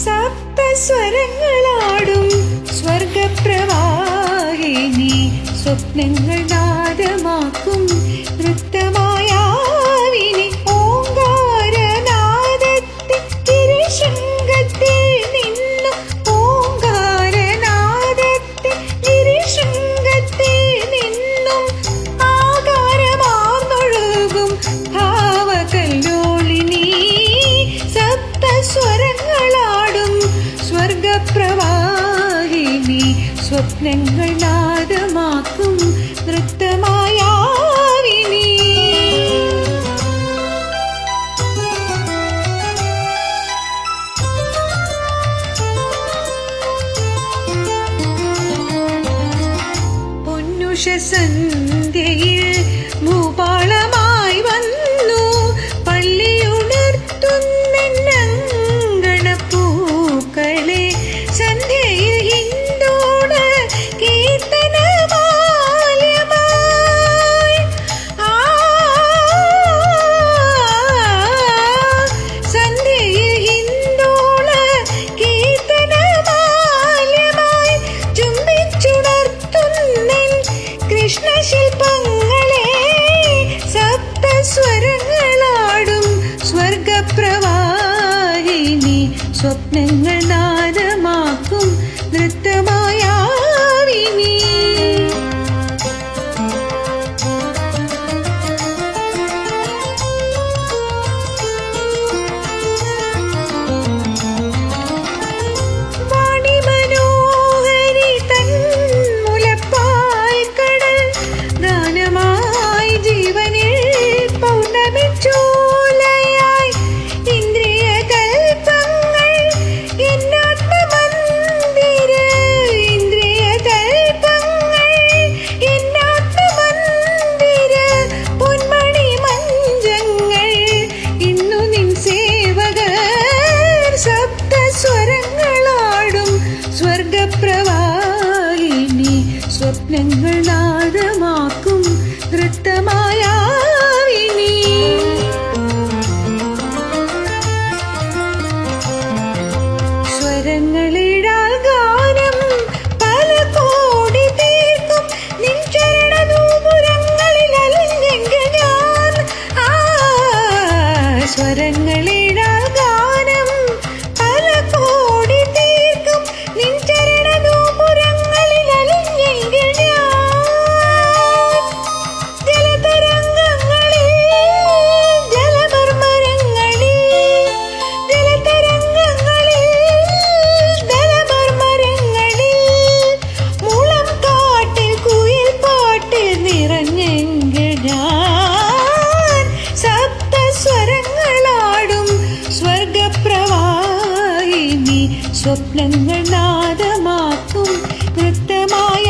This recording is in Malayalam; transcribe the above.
സപ്തസ്വരങ്ങളാടും സ്വർഗപ്രവാഹിനി സ്വപ്നങ്ങൾ നാദമാക്കും നൃത്തമായാവിനി ഓങ്കാരനാദത്തിൽ തിരിശൃംഗത്തിൽ രത്നങ്ങൾ നാദമാക്കും നൃത്തമായ സന്ധ്യയിൽ ഭൂപാ took me near நெங்கள் நான் സ്വപ്നങ്ങൾ നാദമാക്കും നൃത്തമായ